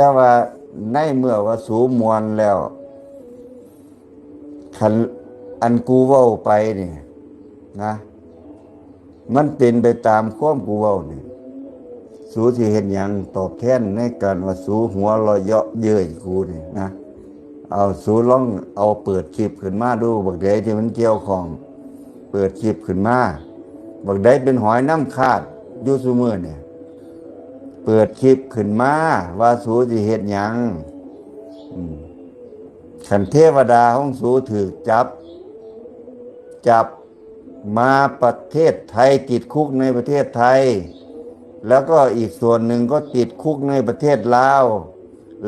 แต่ว่าในเมื่อว่าสูมวลแล้วคันอันกูเว้าไปนี่นะ มันเป็นไปตามความกูเว้านี่สูที่เห็นอย่างตอบแทนในการว่าสูหัวเราเยาะเย้ยกูนี่นะเอาสูล่องเอาเปิดคลิปขึ้นมาดูบักใดที่มันเกี่ยวของ เปิดคลิปขึ้นมาบักใดเป็นหอยน้ำขาดอยูซูมือเนี่ย เปิดคลิปขึ้นมาว่าสูสิเฮ็ดหยังขันเทวดาของสูถือจับ จับมาประเทศไทยติดคุกในประเทศไทย แล้วก็อีกส่วนหนึ่งก็ติดคุกในประเทศลาว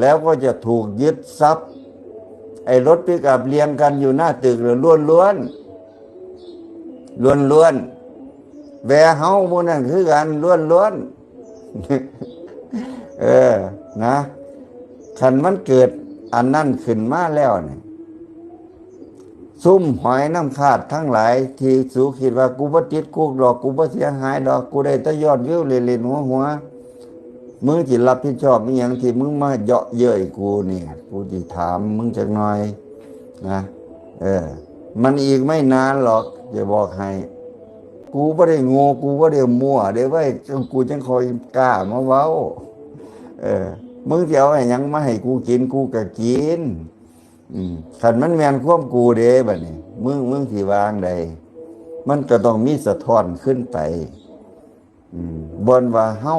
แล้วก็จะถูกยึดทรัพย์ ไอ้รถปิกับเรียงกันอยู่หน้าตึกเลยล้วนล้วนล้วนล้วนแวเฮาหมูนั่นคือกันล้วนล้วน เออ นะคันมันเกิดอันนั่นขึ้นมาแล้วเนี่ยซุ่มหอยน้ำขาดทั้งหลาย ที่สูคิดว่ากูบ่ติดคุกดอกกูบ่เสียหายดอกกูได้แต่ยอดวิวเลนหัวหัวมึงที่รับผิดชอบมีอย่างที่มึงมาเยาะเย้ยกูเนี่ยกูที่ถามมึงจักหน่อย นะเออ มันอีกไม่นานหรอกจะบอกให้กูไม่ได้โง่กูไม่ได้มั่วเดี๋ยวไว้กูจังคอยกล้ามาเว้า เออมึงจะเอาไอ้ยังมาให้กูกินกูก็กินอืมขันมันแมนควบกูเด้บัดนี้มึงมึงสิวางใด มันก็ต้องมีสะท้อนขึ้นไปอืมบนว่าเฮ้า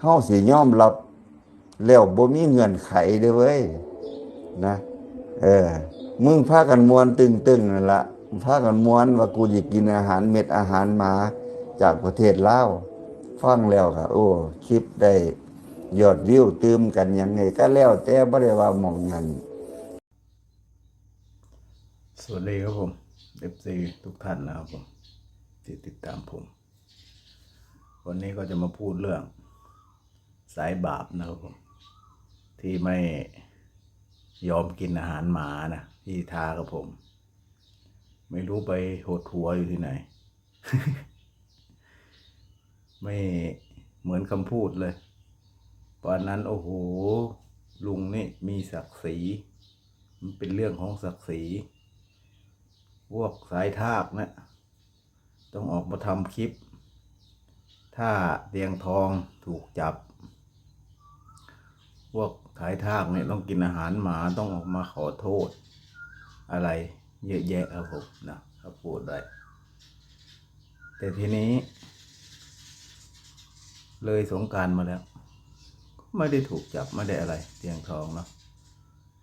เฮ้าสิยอมรับแล้วบ่มีเงื่อนไขเด้เว้ยนะ เออ มึงพากันมวนตึงตึงๆนั่นละพากันมวนว่ากูจะกินอาหารเม็ดอาหารหมาจากประเทศลาว ฟังแล้วค่ะโอ้คลิปได้ยอดวิวตืมกันยังไงก็แล้วแต่บ่ได้ว่ามองนั้นสวัสดีครับผมเอฟซีทุกท่านนะครับผมที่ติดตามผม วันนี้ก็จะมาพูดเรื่อง สายบาปนะครับผม ที่ไม่ยอมกินอาหารหมานะที่ทากับผม ไม่รู้ไปหดหัวอยู่ที่ไหน ไม่เหมือนคำพูดเลยตอนนั้นโอ้โห ลุงนี่มีศักดิ์ศรี มันเป็นเรื่องของศักดิ์ศรี พวกสายทาบนะต้องออกมาทำคลิป ถ้าเตียงทองถูกจับ พวกขายทากเนี่ยต้องกินอาหารหมาต้องออกมาขอโทษ อะไรเยอะแยะครับผมนะครับพูดได้ แต่ทีนี้ เลยสงการมาแล้วก็ไม่ได้ถูกจับไม่ได้อะไร เตียงทองเนาะ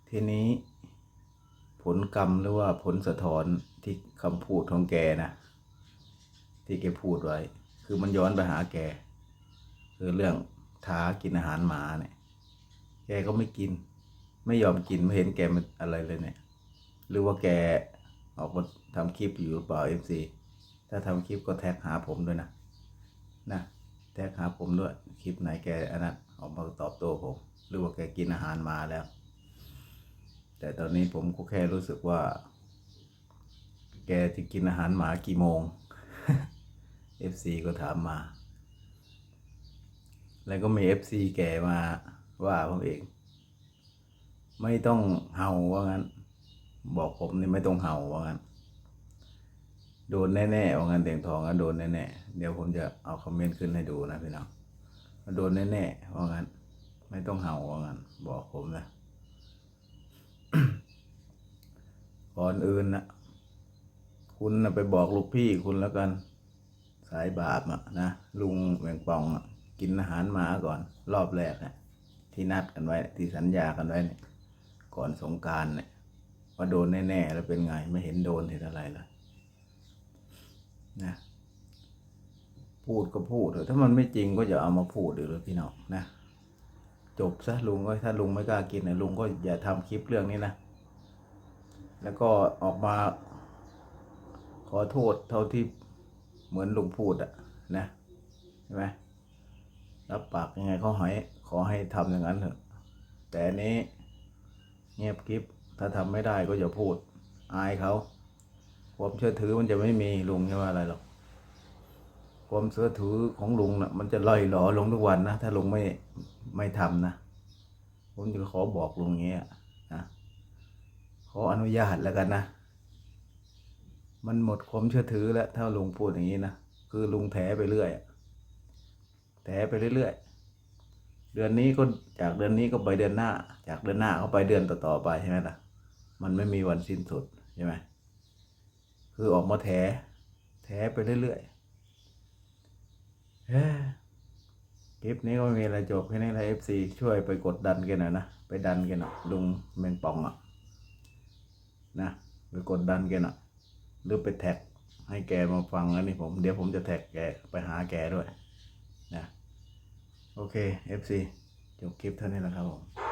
ทีนี้ ผลกรรมหรือว่าผลสะท้อนที่คำพูดของแกนะที่แกพูดไว้ คือมันย้อนไปหาแก คือเรื่องท้ากินอาหารหมาเนี่ย แกก็ไม่กิน ไม่ยอมกินไม่เห็นแกมันอะไรเลยเนี่ย หรือว่าแกออกมาทำคลิปอยู่หรือเปล่าเอฟซีถ้าทำคลิปก็แท็กหาผมด้วยนะนะ แท็กหาผมด้วยคลิปไหนแกอันนั้นออกมาตอบโต้ผมหรือว่าแกกินอาหารมาแล้ว แต่ตอนนี้ผมก็แค่รู้สึกว่า แกจะกินอาหารหมากี่โมง FC ก็ถามมา แล้วก็มี FC แกมาว่าผมเอง ไม่ต้องเห่าว่างั้น บอกผมนี่ไม่ต้องเห่าว่างั้น โดนแน่ๆว่างันเตียงทองก็โดนแน่ๆเดี๋ยวผมจะเอาคอมเมนต์ขึ้นให้ดูนะพี่น้องโดนแน่ๆว่างั้น ไม่ต้องเห่าว่างั้น บอกผมนะก่อนอื่นนะคุณนะไปบอกลูกพี่คุณแล้วกัน สายบาปอะนะลุงแมงปองอะกินอาหารหมาก่อน รอบแรกนะที่นัดกันไว้ ที่สัญญากันไว้เนี่ยก่อนสงการเนี่ยว่าโดนแน่ๆแล้วเป็นไง ไม่เห็นโดนเห็นอะไรเลย นะพูดก็พูดเถอะถ้ามันไม่จริงก็อย่าเอามาพูดเลยพี่น้องนะจบซะลุงก็ถ้าลุงไม่กล้ากินนะลุงก็อย่าทำคลิปเรื่องนี้นะแล้วก็ออกมาขอโทษเท่าที่เหมือนลุงพูดอะนะใช่ไหมรับปากยังไงเขาให้ขอให้ทำอย่างนั้นเถอะ แต่อันนี้เงียบกริบถ้าทำไม่ได้ก็อย่าพูด อายเขา ความเชื่อถือมันจะไม่มีลุงใช่ว่าอะไรหรอกความเสือถือของลุงนะ่ะ มันจะล่อยหลอลงทุกวันนะถ้าลุงไม่ไม่ทำนะผมจะขอบอกลุงอย่างเงี้ยนะขออนุญาตแล้วกันนะมันหมดความเชื่อถือแล้วถ้าลุงพูดอย่างนี้นะคือลุงแถไปเรื่อยแถไปเรื่อยเดือนนี้ก็จากเดือนนี้ก็ไปเดือนหน้า จากเดือนหน้าก็ไปเดือนต่อๆไปใช่ไหมล่ะ มันไม่มีวันสิ้นสุดใช่ไหม คือออกมาแถแถไปเรื่อยๆเฮ้ยคลิปนี้ก็ไม่มีอะไรจบแค่นี้แหละเอฟซีช่วยไปกดดันกันหน่อยนะ ไปดันกันหน่อยลุงแมงป่องอะนะไปกดดันกันหน่อยหรือไปแท็กให้แกมาฟังอันนี้ผมเดี๋ยวผมจะแท็กแกไปหาแกด้วยนะโอเค FC จบคลิปเท่านี้แหละครับผม